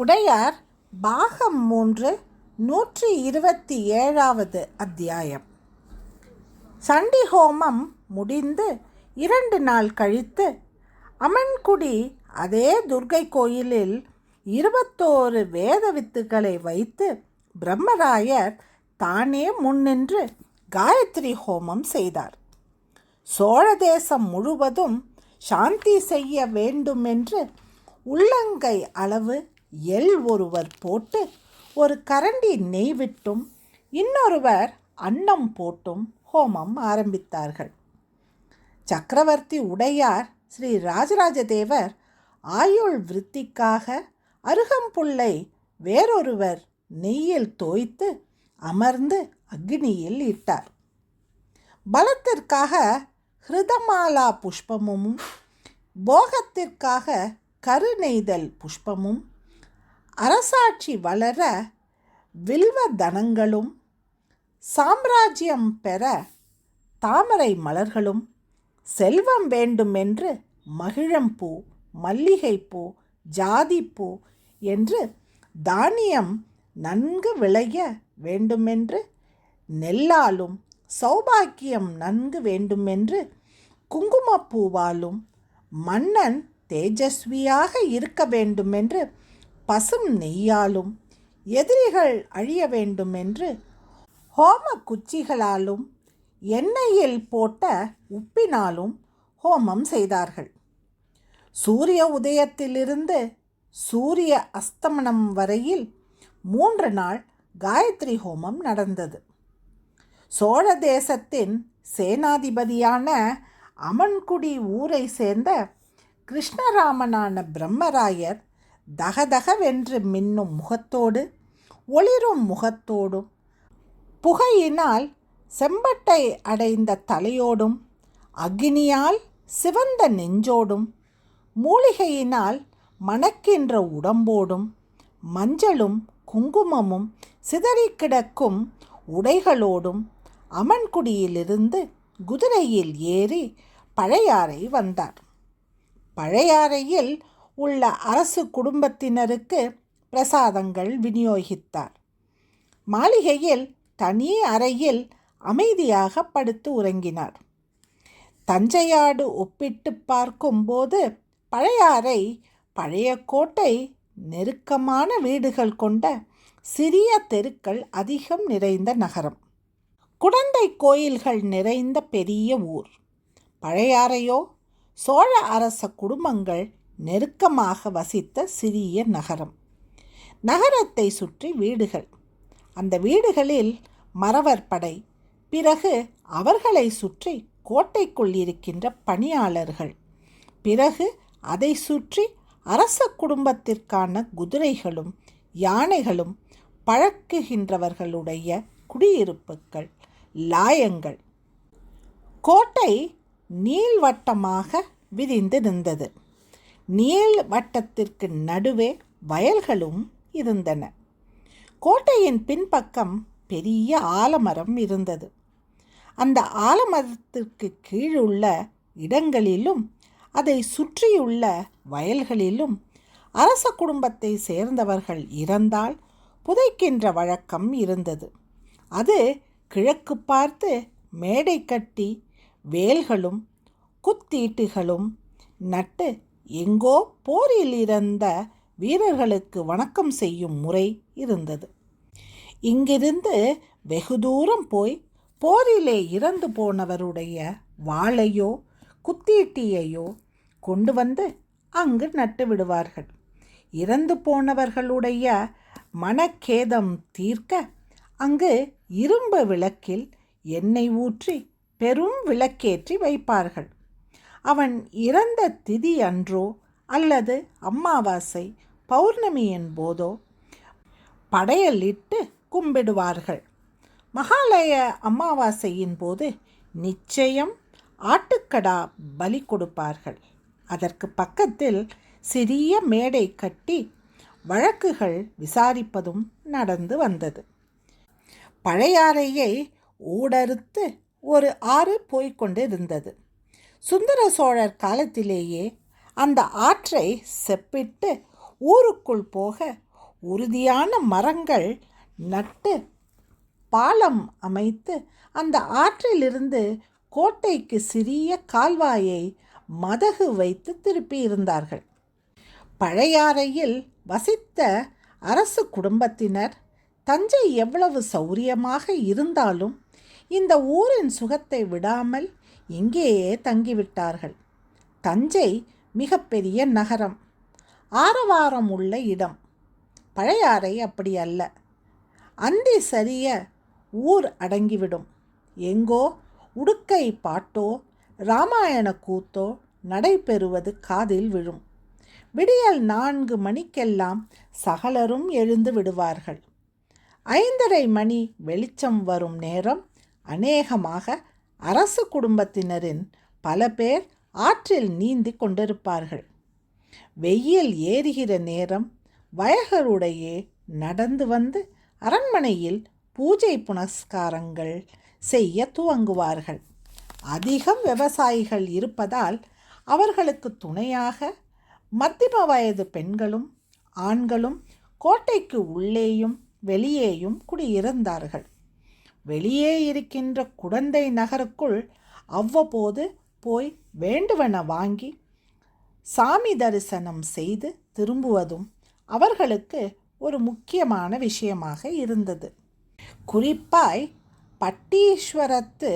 உடையார் பாகம் மூன்று நூற்றி இருபத்தி ஏழாவது அத்தியாயம். சண்டி ஹோமம் முடிந்து இரண்டு நாள் கழித்து அமன்குடி அதே துர்க்கை கோயிலில் இருபத்தோரு வேத வித்துக்களை வைத்து பிரம்மராயர் தானே முன்னின்று காயத்ரி ஹோமம் செய்தார். சோழ தேசம் முழுவதும் சாந்தி செய்ய வேண்டுமென்று உள்ளங்கை அளவு எள் ஒருவர் போட்டு ஒரு கரண்டி நெய் விட்டும் இன்னொருவர் அன்னம் போட்டும் ஹோமம் ஆரம்பித்தார்கள். சக்கரவர்த்தி உடையார் ஸ்ரீ ராஜராஜ தேவர் ஆயுள் விருத்திக்காக அருகம்புல்லை வேறொருவர் நெய்யில் தோய்த்து அமர்ந்து அக்னியில் இட்டார். பலத்திற்காக ஹிருதமாலா புஷ்பமும் போகத்திற்காக கருநெய்தல் புஷ்பமும் அரசாட்சி வளர வில்வ தனங்களும் சாம்ராஜ்யம் பெற தாமரை மலர்களும் செல்வம் வேண்டுமென்று மகிழம்பூ மல்லிகைப்பூ ஜாதிப்பூ என்று தானியம் நன்கு விளைய வேண்டுமென்று நெல்லாலும் சௌபாக்கியம் நன்கு வேண்டுமென்று குங்குமப்பூவாலும் மன்னன் தேஜஸ்வியாக இருக்க வேண்டுமென்று பசும் நெய்யாலும் எதிரிகள் அழிய வேண்டுமென்று ஹோம குச்சிகளாலும் எண்ணெயில் போட்ட உப்பினாலும் ஹோமம் செய்தார்கள். சூரிய உதயத்திலிருந்து சூரிய அஸ்தமனம் வரையில் மூன்று நாள் காயத்ரி ஹோமம் நடந்தது. சோழ தேசத்தின் சேனாதிபதியான அமன்குடி ஊரை சேர்ந்த கிருஷ்ணராமனான பிரம்மராயர் தகதகவென்று மின்னும் முகத்தோடு ஒளிரும் முகத்தோடும் புகையினால் செம்பட்டை அடைந்த தலையோடும் அக்னியால் சிவந்த நெஞ்சோடும் மூலிகையினால் மணக்கின்ற உடம்போடும் மஞ்சளும் குங்குமமும் சிதறி கிடக்கும் உடைகளோடும் அமன்குடியிலிருந்து குதிரையில் ஏறி பழையாறை வந்தார். பழையாறையில் உள்ள அரசு குடும்பத்தினருக்கு பிரசாதங்கள் விநியோகித்தார். மாளிகையில் தனி அறையில் அமைதியாக படுத்து உறங்கினார். தஞ்சையாடு ஒப்பிட்டு பார்க்கும்போது பழையாறை பழைய கோட்டை நெருக்கமான வீடுகள் கொண்ட சிறிய தெருக்கள் அதிகம் நிறைந்த நகரம். குடந்தை கோயில்கள் நிறைந்த பெரிய ஊர். பழையாறையோ சோழ அரச குடும்பங்கள் நெருக்கமாக வசித்த சிறிய நகரம். நகரத்தை சுற்றி வீடுகள். அந்த வீடுகளில் மறவர் படை பிறகு அவர்களை சுற்றி கோட்டைக்குள் இருக்கின்ற பணியாளர்கள் பிறகு அதை சுற்றி அரச குடும்பத்திற்கான குதிரைகளும் யானைகளும் பழக்குகின்றவர்களுடைய குடியிருப்புகள் லாயங்கள். கோட்டை நீள்வட்டமாக விரிந்து நின்றது நீள் வட்டத்திற்கு நடுவே வயல்களும் இருந்தன. கோட்டையின் பின்பக்கம் பெரிய ஆலமரம் இருந்தது. அந்த ஆலமரத்திற்கு கீழுள்ள இடங்களிலும் அதை சுற்றியுள்ள வயல்களிலும் அரச குடும்பத்தை சேர்ந்தவர்கள் இறந்தால் புதைக்கின்ற வழக்கம் இருந்தது. அது கிழக்கு பார்த்து மேடை கட்டி வேல்களும் குத்தீட்டுகளும் நட்டு எங்கோ போரில் இறந்த வீரர்களுக்கு வணக்கம் செய்யும் முறை இருந்தது. இங்கிருந்து வெகு தூரம் போய் போரிலே இறந்து போனவருடைய வாளையோ குத்தீட்டியையோ கொண்டு வந்து அங்கு நட்டு விடுவார்கள். இறந்து போனவர்களுடைய மனக்கேதம் தீர்க்க அங்கு இரும்பு விளக்கில் எண்ணெய் ஊற்றி பெரும் விளக்கேற்றி வைப்பார்கள். அவன் இறந்த திதி அன்றோ அல்லது அம்மாவாசை பௌர்ணமியின் போதோ படையலிட்டு கும்பிடுவார்கள். மகாலய அமாவாசையின் போது நிச்சயம் ஆட்டுக்கடா பலி கொடுப்பார்கள். அதற்கு பக்கத்தில் சிறிய மேடை கட்டி வழக்குகள் விசாரிப்பதும் நடந்து வந்தது. பழையாறையை ஊடறுத்து ஒரு ஆறு போய்கொண்டு இருந்தது சுந்தர சோழர் காலத்திலேயே அந்த ஆற்றை செப்பிட்டு ஊருக்குள் போக உறுதியான மரங்கள் நட்டு பாலம் அமைத்து அந்த ஆற்றிலிருந்து கோட்டைக்கு சிறிய கால்வாயை மதகு வைத்து திருப்பியிருந்தார்கள். பழையாறையில் வசித்த அரசு குடும்பத்தினர் தஞ்சை எவ்வளவு சௌரியமாக இருந்தாலும் இந்த ஊரின் சுகத்தை விடாமல் இங்கேயே தங்கிவிட்டார்கள். தஞ்சை மிகப்பெரிய நகரம். ஆரவாரம் உள்ள இடம். பழையாறை அப்படி அல்ல. அந்தி சரிய ஊர் அடங்கிவிடும். எங்கோ உடுக்கை பாட்டோ ராமாயண கூத்தோ நடைபெறுவது காதில் விழும். விடியல் நான்கு மணிக்கெல்லாம் சகலரும் எழுந்து விடுவார்கள். ஐந்தரை மணி வெளிச்சம் வரும் நேரம் அநேகமாக அரசு குடும்பத்தினரின் பல பேர் ஆற்றில் நீந்தி கொண்டிருப்பார்கள். வெயில் ஏறுகிற நேரம் வயகருடையே நடந்து வந்து அரண்மனையில் பூஜை புனஸ்காரங்கள் செய்ய துவங்குவார்கள். அதிகம் விவசாயிகள் இருப்பதால் அவர்களுக்கு துணையாக மத்திம வயது பெண்களும் ஆண்களும் கோட்டைக்கு உள்ளேயும் வெளியேயும் குடியிருந்தார்கள். வெளியே இருக்கின்ற குடந்தை நகருக்குள் அவ்வப்போது போய் வேண்டுவன வாங்கி சாமி தரிசனம் செய்து திரும்புவதும் அவர்களுக்கு ஒரு முக்கியமான விஷயமாக இருந்தது. குறிப்பாய் பட்டீஸ்வரத்து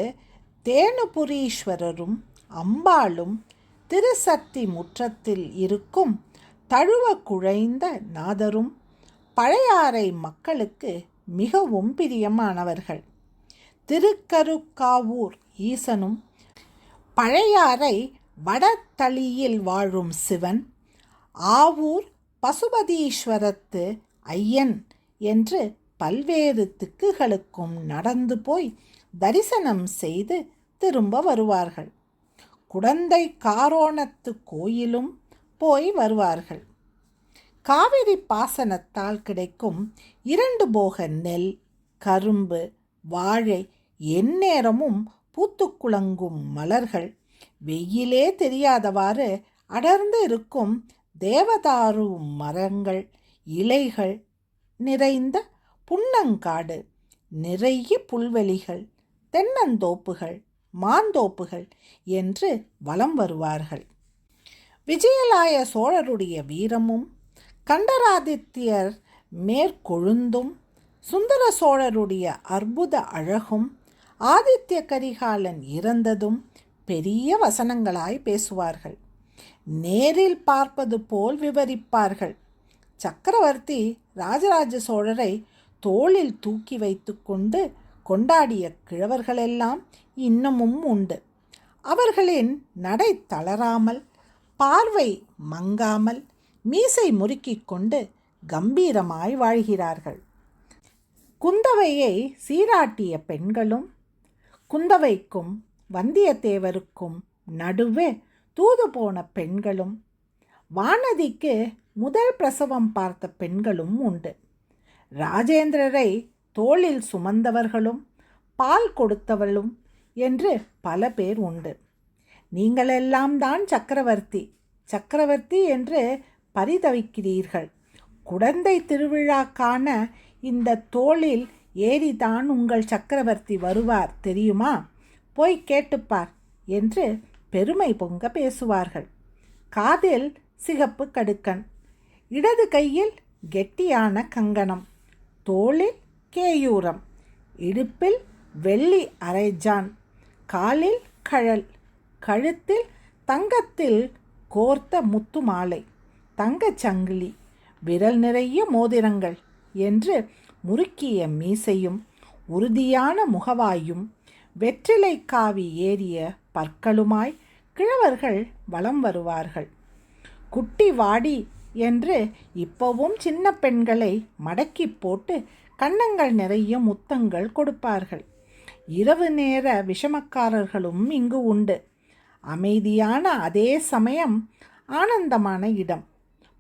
தேனுபுரீஸ்வரரும் அம்பாளும் திருசக்தி முற்றத்தில் இருக்கும் தழுவ குழைந்த நாதரும் பழையாறை மக்களுக்கு மிகவும் பிரியமானவர்கள். திருக்கருக்காவூர் ஈசனும் பழையாறை வடத்தளியில் வாழும் சிவன் ஆவூர் பசுபதீஸ்வரத்து ஐயன் என்று பல்வேறு திக்குகளுக்கும் நடந்து போய் தரிசனம் செய்து திரும்ப வருவார்கள். குடந்தை காரோணத்து கோயிலும் போய் வருவார்கள். காவிரி பாசனத்தால் கிடைக்கும் இரண்டு போக நெல் கரும்பு வாழை எந்நேரமும் பூத்துக்குளங்கும் மலர்கள். வெயிலே தெரியாதவாறு அடர்ந்து இருக்கும் தேவதாரு மரங்கள். இலைகள் நிறைந்த புன்னங்காடு. நிறைய புல்வெளிகள். தென்னந்தோப்புகள் மாந்தோப்புகள் என்று வலம் வருவார்கள். விஜயலாய சோழருடைய வீரமும் கண்டராதித்யர் மேற்கொழுந்தும் சுந்தர சோழருடைய அற்புத அழகும் ஆதித்ய கரிகாலன் இறந்ததும் பெரிய வசனங்களாய் பேசுவார்கள். நேரில் பார்ப்பது போல் விவரிப்பார்கள். சக்கரவர்த்தி ராஜராஜ சோழரை தோளில் தூக்கி வைத்து கொண்டு கொண்டாடிய கிழவர்களெல்லாம் இன்னமும் உண்டு. அவர்களின் நடை தளராமல் பார்வை மங்காமல் மீசை முறுக்கிக் கொண்டு கம்பீரமாய் வாழ்கிறார்கள். குந்தவையை சீராட்டிய பெண்களும் குந்தவைக்கும் வந்தியத்தேவருக்கும் நடுவே தூது போன பெண்களும் வானதிக்கு முதல் பிரசவம் பார்த்த பெண்களும் உண்டு. ராஜேந்திரரை தோளில் சுமந்தவர்களும் பால் கொடுத்தவளும் என்று பல பேர் உண்டு. நீங்களெல்லாம் தான் சக்கரவர்த்தி சக்கரவர்த்தி என்று பரிதவிக்கிறீர்கள். குழந்தை திருவிழா காண இந்த தோளில் ஏறிதான் உங்கள் சக்கரவர்த்தி வருவார் தெரியுமா? போய் கேட்டுப்பார் என்று பெருமை பொங்க பேசுவார்கள். காதில் சிகப்பு கடுக்கன் இடது கையில் கெட்டியான கங்கணம் தோளில் கேயூரம் இடுப்பில் வெள்ளி அரைஜான் காலில் கழல் கழுத்தில் தங்கத்தில் கோர்த்த முத்து மாலை தங்கச் சங்கிலி விரல் நிறைய மோதிரங்கள் என்று முறுக்கிய மீசையும் உறுதியான முகவாயும் வெற்றிலை காவி ஏறிய பற்களுமாய் கிழவர்கள் வலம் வருவார்கள். குட்டி வாடி என்று இப்போவும் சின்ன பெண்களை மடக்கி போட்டு கன்னங்கள் நிறைய முத்தங்கள் கொடுப்பார்கள். இரவு நேர விஷமக்காரர்களும் இங்கு உண்டு. அமைதியான அதே சமயம் ஆனந்தமான இடம்.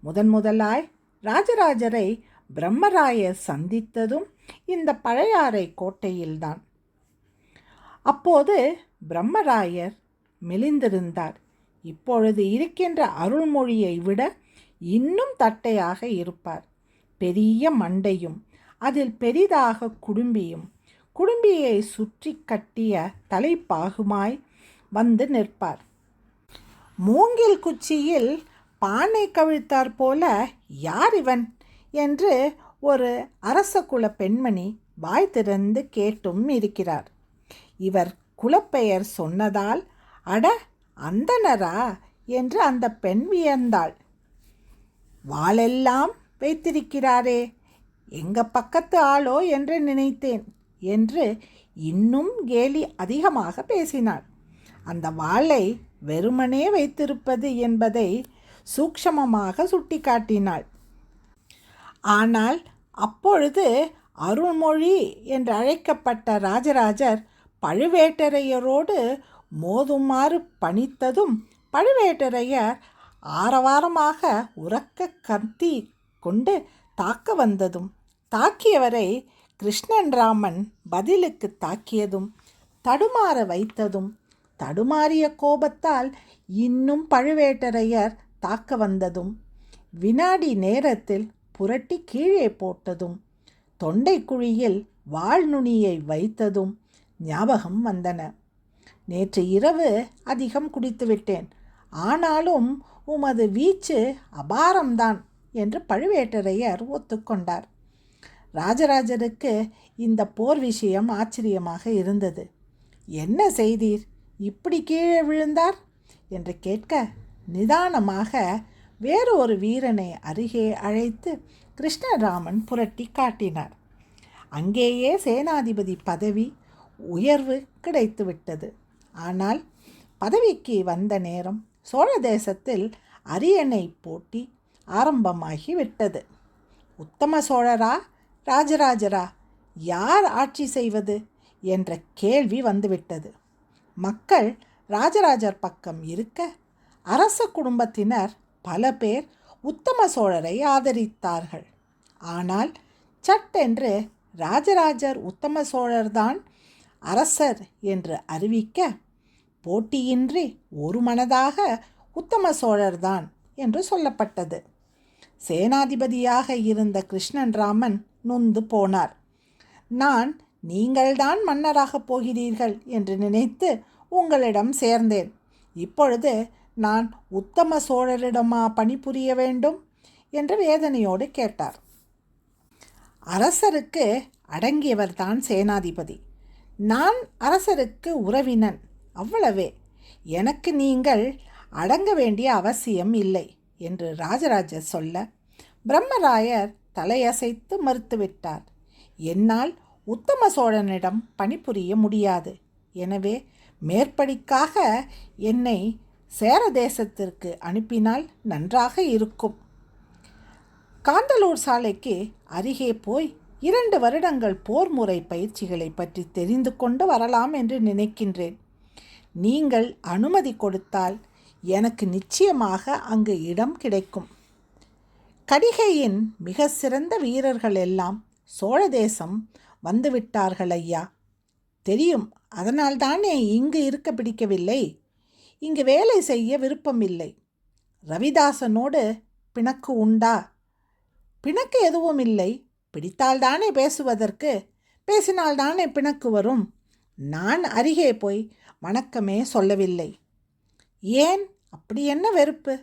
முதன் முதலாய் ராஜராஜரை பிரம்மராயர் சந்தித்ததும் இந்த பழையாறை கோட்டையில்தான். அப்போது பிரம்மராயர் மெலிந்திருந்தார். இப்பொழுது இருக்கின்ற அருள்மொழியை விட இன்னும் தட்டையாக இருப்பார். பெரிய மண்டையும் அதில் பெரிதாக குடும்பியும் குடும்பியை சுற்றி கட்டிய தலைப்பாகுமாய் வந்து நிற்பார். மூங்கில் குச்சியில் பானை கவிழ்த்தார் போல யார் இவன்? என்று ஒரு அரச குல பெண்மணி வாய் திறந்து கேட்டும் இருக்கிறார். இவர் குலப்பெயர் சொன்னதால் அட அந்தனரா என்று அந்த பெண் வியந்தாள். வாளெல்லாம் வைத்திருக்கிறாரே எங்க பக்கத்து ஆளோ? என்று நினைத்தேன் என்று இன்னும் கேலி அதிகமாக பேசினாள். அந்த வாளை வெறுமனே வைத்திருப்பது என்பதை சூக்ஷமமாக சுட்டிக்காட்டினாள். ஆனால் அப்பொழுது அருள்மொழி என்று அழைக்கப்பட்ட ராஜராஜர் பழுவேட்டரையரோடு மோதுமாறு பணித்ததும் பழுவேட்டரையர் ஆரவாரமாக உறக்க கத்தி கொண்டு தாக்க வந்ததும் தாக்கியவரை கிருஷ்ணன் ராமன் பதிலுக்கு தாக்கியதும் தடுமாற வைத்ததும் தடுமாறிய கோபத்தால் இன்னும் பழுவேட்டரையர் தாக்க வந்ததும். வினாடி நேரத்தில் புரட்டி கீழே போட்டதும் தொண்டைக்குழியில் வாழ்நுனியை வைத்ததும் ஞாபகம் வந்தன. நேற்று இரவு அதிகம் குடித்துவிட்டேன் ஆனாலும் உமது வீச்சு அபாரம்தான் என்று பழுவேட்டரையர் ஒத்துக்கொண்டார் ராஜராஜருக்கு இந்த போர் விஷயம் ஆச்சரியமாக இருந்தது. என்ன செய்தீர்? இப்படி கீழே விழுந்தார்? என்று கேட்க நிதானமாக வேறு ஒரு வீரனை அருகே அழைத்து கிருஷ்ணராமன் புரட்டி காட்டினார். அங்கேயே சேனாதிபதி பதவி உயர்வு கிடைத்துவிட்டது. ஆனால் பதவிக்கு வந்த நேரம் சோழ தேசத்தில் அரியணை போட்டி ஆரம்பமாகி விட்டது உத்தம சோழரா ராஜராஜரா யார் ஆட்சி செய்வது என்ற கேள்வி வந்துவிட்டது. மக்கள் ராஜராஜர் பக்கம் இருக்க அரச குடும்பத்தினர் பல பேர் உத்தம சோழரை ஆதரித்தார்கள். ஆனால் சட்டென்று ராஜராஜர் உத்தம சோழர்தான் அரசர் என்று அறிவிக்க போட்டியின்றி ஒரு மனதாக உத்தம சோழர்தான் என்று சொல்லப்பட்டது. சேனாதிபதியாக இருந்த கிருஷ்ணன் ராமன் நொந்து போனார். நான் நீங்கள்தான் மன்னராகப் போகிறீர்கள் என்று நினைத்து உங்களிடம் சேர்ந்தேன். இப்பொழுது நான் உத்தம சோழரிடமா பணிபுரிய வேண்டும் என்று வேதனையோடு கேட்டார். அரசருக்கு அடங்கியவர்தான் சேனாதிபதி. நான் அரசருக்கு உறவினன் அவ்வளவே. எனக்கு நீங்கள் அடங்க வேண்டிய அவசியம் இல்லை என்று ராஜராஜர் சொல்ல பிரம்மராயர் தலையசைத்து மறுத்துவிட்டார். என்னால் உத்தம சோழனிடம் பணிபுரிய முடியாது. எனவே மேற்படிக்காக என்னை சேர தேசத்திற்கு அனுப்பினால் நன்றாக இருக்கும். காந்தலூர் சாலைக்கு அருகே போய் இரண்டு வருடங்கள் போர் முறை பயிற்சிகளை பற்றி தெரிந்து கொண்டு வரலாம் என்று நினைக்கின்றேன். நீங்கள் அனுமதி கொடுத்தால் எனக்கு நிச்சயமாக அங்கு இடம் கிடைக்கும். கடிகையின் மிக சிறந்த வீரர்கள் எல்லாம் சோழ தேசம் வந்துவிட்டார்கள் ஐயா தெரியும் அதனால்தானே இங்கு இருக்க பிடிக்கவில்லை? இங்கு வேலை செய்ய விருப்பமில்லை. ரவிதாசனோடு பிணக்கு உண்டா? பிணக்கு எதுவும் இல்லை பிடித்தால்தானே பேசுவதற்கு? பேசினால்தானே பிணக்கு வரும்? நான் அருகே போய் வணக்கமே சொல்லவில்லை. ஏன்? அப்படி என்ன வெறுப்பு?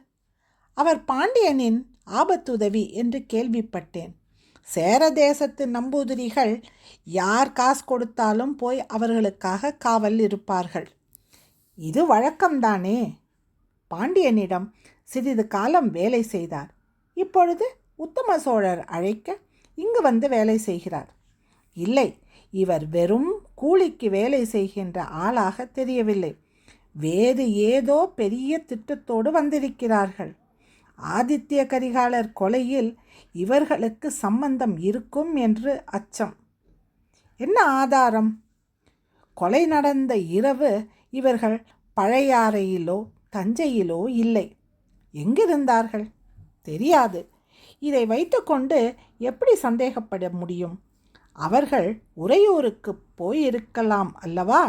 அவர் பாண்டியனின் ஆபத்துதவி என்று கேள்விப்பட்டேன். சேர தேசத்து நம்பூதிரிகள் யார் காசு கொடுத்தாலும் போய் அவர்களுக்காக காவல் இருப்பார்கள் இது வழக்கம்தானே? பாண்டியனிடம் சிறிது காலம் வேலை செய்தார். இப்பொழுது உத்தம சோழர் அழைக்க இங்கு வந்து வேலை செய்கிறார். இல்லை இவர் வெறும் கூலிக்கு வேலை செய்கின்ற ஆளாக தெரியவில்லை. வேறு ஏதோ பெரிய திட்டத்தோடு வந்திருக்கிறார்கள். ஆதித்ய கரிகாலர் கொலையில் இவர்களுக்கு சம்பந்தம் இருக்கும் என்று அச்சம். என்ன ஆதாரம்? கொலை நடந்த இரவு இவர்கள் பழையாறையிலோ தஞ்சையிலோ இல்லை. எங்கிருந்தார்கள்? தெரியாது. இதை வைத்துக்கொண்டு எப்படி சந்தேகப்பட முடியும்? அவர்கள் உறையூருக்கு போயிருக்கலாம் அல்லவா?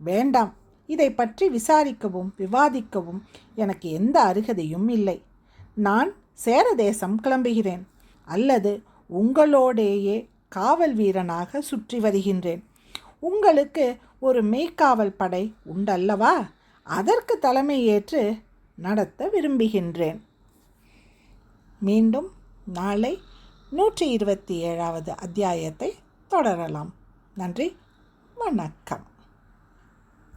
வேண்டாம். இதை பற்றி விசாரிக்கவும் விவாதிக்கவும் எனக்கு எந்த அருகதையும் இல்லை. நான் சேர தேசம் கிளம்புகிறேன். அல்லது உங்களோடேயே காவல் வீரனாக சுற்றி வருகின்றேன். உங்களுக்கு ஒரு மெய்க்காவல் படை உண்டல்லவா? அதற்கு தலைமை ஏற்று நடத்த விரும்புகின்றேன். மீண்டும் நாளை நூற்றி இருபத்தி ஏழாவது அத்தியாயத்தை தொடரலாம். நன்றி. வணக்கம்.